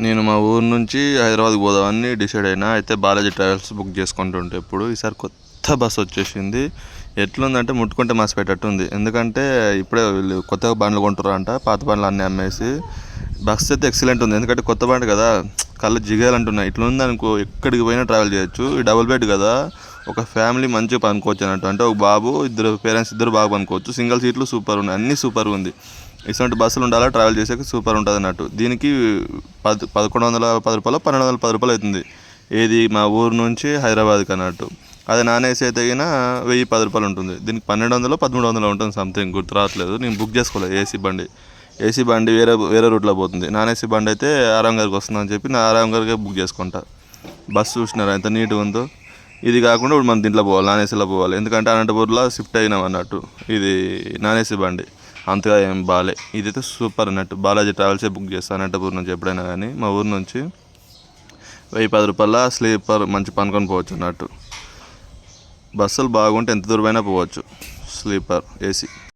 నేను మా ఊరు నుంచి హైదరాబాద్కి పోదామని డిసైడ్ అయినా అయితే బాలాజీ ట్రావెల్స్ బుక్ చేసుకుంటుంటే ఇప్పుడు ఈసారి కొత్త బస్సు వచ్చేసింది. ఎట్లుందంటే ముట్టుకుంటే మసిపెట్టట్టు ఉంది ఎందుకంటే ఇప్పుడే వీళ్ళు కొత్తగా బండ్లు కొంటారంట పాత బండ్లు అన్నీ అమ్మేసి. బస్సు అయితే ఎక్సలెంట్ ఉంది. ఎందుకంటే కొత్త బండి కదా కళ్ళు జిగేయాలంటున్నాయి. ఇట్లా ఉంది అనుకో ఎక్కడికి పోయినా ట్రావెల్ చేయొచ్చు. ఈ డబుల్ బెడ్ కదా ఒక ఫ్యామిలీ మంచిగా పనుకోవచ్చు అన్నట్టు అంటే ఒక బాబు ఇద్దరు పేరెంట్స్ ఇద్దరు బాగా పనుకోవచ్చు. సింగిల్ సీట్లు సూపర్ ఉన్నాయి. అన్నీ సూపర్ ఉంది. ఇటువంటి బస్సులు ఉండాలా? ట్రావెల్ చేసేకి సూపర్ ఉంటుంది అన్నట్టు. దీనికి పది పదకొండు వందల పది రూపాయలు పన్నెండు వందల పది రూపాయలు అవుతుంది. ఏది మా ఊరు నుంచి హైదరాబాద్కి అన్నట్టు. అది నాన్ ఏసీ అయితే గిన వెయ్యి పది రూపాయలు ఉంటుంది. దీనికి పన్నెండు వందలు పదమూడు వందలు ఉంటుంది సంథింగ్ గుర్తు రావట్లేదు. నేను బుక్ చేసుకోలేదు ఏసీ బండి. ఏసీ బండి వేరే వేరే రూట్లో పోతుంది. నాన్ ఏసీ బండి అయితే ఆరాంగారికి వస్తుందని చెప్పి నా ఆరాం బుక్ చేసుకుంటా. బస్సు చూసినారా? ఎంత నీట్గా ఉందో. ఇది కాకుండా ఇప్పుడు మనం దీంట్లో పోవాలి నాన్ ఏసీలో పోవాలి. ఎందుకంటే అనంతపూర్లో షిఫ్ట్ అయినాం అన్నట్టు. ఇది నాన్ ఏసీ బండి. అంతగా ఏం బాలే. ఇదైతే సూపర్ అన్నట్టు. బాలాజీ ట్రావెల్సే బుక్ చేస్తాను అనంతపూర్ నుంచి ఎప్పుడైనా కానీ. మా ఊరు నుంచి వెయ్యి పది రూపాయల స్లీపర్ మంచి పనుకొని పోవచ్చు అన్నట్టు. బస్సులు బాగుంటే ఎంత దూరమైనా పోవచ్చు. Sleeper AC.